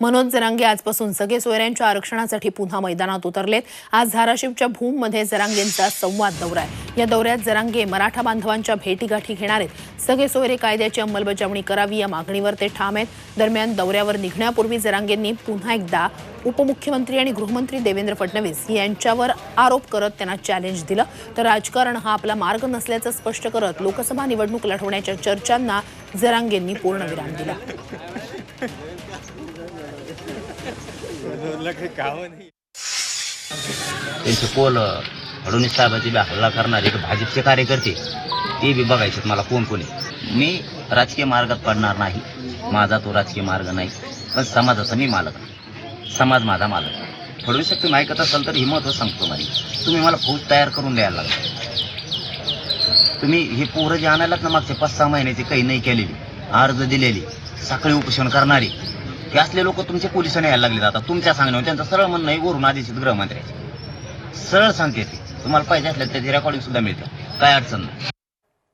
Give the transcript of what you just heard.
मनोज जरांगे आजपासून सगळे सोयऱ्यांच्या आरक्षणासाठी पुन्हा मैदानात उतरलेत. आज धाराशिवच्या भूममध्ये जरांगेंचा संवाद दौरा आहे. या दौऱ्यात जरांगे मराठा बांधवांच्या भेटीगाठी घेणार आहेत. सगळे सोयरे कायद्याची अंमलबजावणी करावी या मागणीवर ते ठाम आहेत. दरम्यान दौऱ्यावर निघण्यापूर्वी जरांगेंनी पुन्हा एकदा उपमुख्यमंत्री आणि गृहमंत्री देवेंद्र फडणवीस यांच्यावर आरोप करत त्यांना चॅलेंज दिलं. तर राजकारण हा आपला मार्ग नसल्याचं स्पष्ट करत लोकसभा निवडणूक लढवण्याच्या चर्चांना जरांगेंनी पूर्णविराम दिला. त्यांचे कोल फडणवीस साहेबांचे बी हल्ला करणारे एक भाजपचे कार्यकर्ते ते बी बघायचे मला कोण कोण आहे. मी राजकीय मार्गात पडणार नाही. माझा तो राजकीय मार्ग नाही. पण समाजाचा मी मालक आहे. समाज माझा मालक आहे. फडणवीस तुम्ही ऐकत असाल तर ही महत्त्व सांगतो माझी तुम्ही मला फौज तयार करून द्यायला लागला. तुम्ही हे पोरं जे आणायलात ना मागचे पाच सहा महिन्याची काही नाही केलेली. अर्ज दिलेली. साखळी उपोषण करणारी. हे असले लोक तुमचे पोलिसांनी यायला लागले आता. तुमच्या सांगण्यावर त्यांचं सरळ म्हणणं आहे वरून आदेशित गृहमंत्र्याचे. सरळ सांगते ते. तुम्हाला पाहिजे असल्या त्याची रेकॉर्डिंग सुद्धा मिळते. काय अडचण नाही.